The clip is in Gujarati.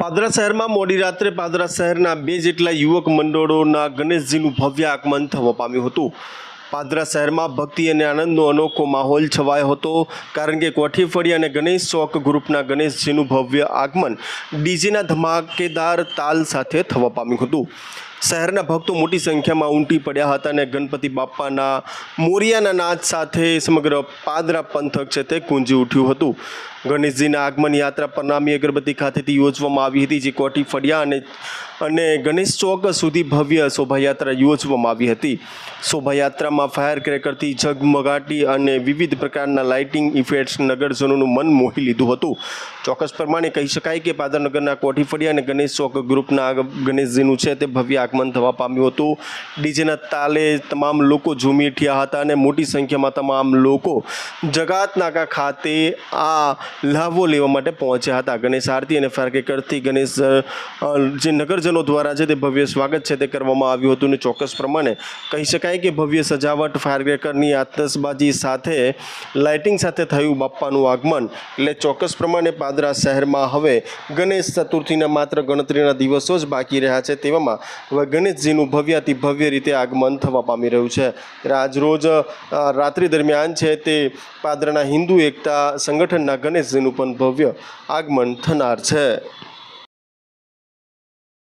પાદરા શહેરમાં મોડી રાત્રે પાદરા શહેરના બે જેટલા યુવક મંડળોના ગણેશજીનું ભવ્ય આગમન થવા પામ્યું હતું. પાદરા શહેરમાં ભક્તિ અને આનંદનો અનોખો માહોલ છવાયો હતો, કારણ કે કોઠી ફળી અને ગણેશ ચોક ગ્રુપના ગણેશજીનું ભવ્ય આગમન ડીજેના ધમાકેદાર તાલ સાથે થવા પામ્યું હતું. શહેરના ભક્તો મોટી સંખ્યામાં ઉમટી પડ્યા હતા અને ગણપતિ બાપ્પાના મોરિયાના નાદ સાથે સમગ્ર પાદરા પંથક છે તે ગુંજી ઉઠ્યું હતું. ગણેશજીના આગમન યાત્રા પરનામી અગરબત્તી ખાતેથી યોજવામાં આવી હતી, જે કોટી ફળિયા અને અને ગણેશ ચોક સુધી ભવ્ય શોભાયાત્રા યોજવામાં આવી હતી. શોભાયાત્રામાં ફાયર ક્રેકરથી ઝગમગાટી અને વિવિધ પ્રકારના લાઇટિંગ ઇફેક્ટ્સ નગરજનોનું મન મોહી લીધું હતું. ચોક્કસ પ્રમાણે કહી શકાય કે પાદરનગરના કોઠી ફળિયા અને ગણેશ ચોક ગ્રુપના ગણેશજીનું છે તે ભવ્ય આગમન થવા પામ્યું હતું. ડીજેના તાલે તમામ લોકો ઝૂમી ઉઠ્યા હતા અને મોટી સંખ્યામાં તમામ લોકો જગાતનાકા ખાતે આ લાભો લેવા માટે પહોંચ્યા હતા. ગણેશ આરતી અને ફરકે કરતી ગણેશ જે નગરજનો દ્વારા છે તે ભવ્ય સ્વાગત છે તે કરવામાં આવ્યું હતું અને ચોક્કસ પ્રમાણે કહી શકાય કે ભવ્ય સજાવટ ફાયરક્રેકરની આતશબાજી સાથે લાઇટિંગ સાથે થયું બાપ્પાનું આગમન. એટલે ચોક્કસ પ્રમાણે પાદરા શહેરમાં હવે ગણેશ ચતુર્થીના માત્ર ગણતરીના દિવસો જ બાકી રહ્યા છે તેવામાં હવે ગણેશજીનું ભવ્યાતિ ભવ્ય રીતે આગમન થવા પામી રહ્યું છે. ત્યારે આજરોજ રાત્રિ દરમિયાન છે તે પાદરાના હિન્દુ એકતા સંગઠનના ગણેશજીનું પણ ભવ્ય આગમન થનાર છે.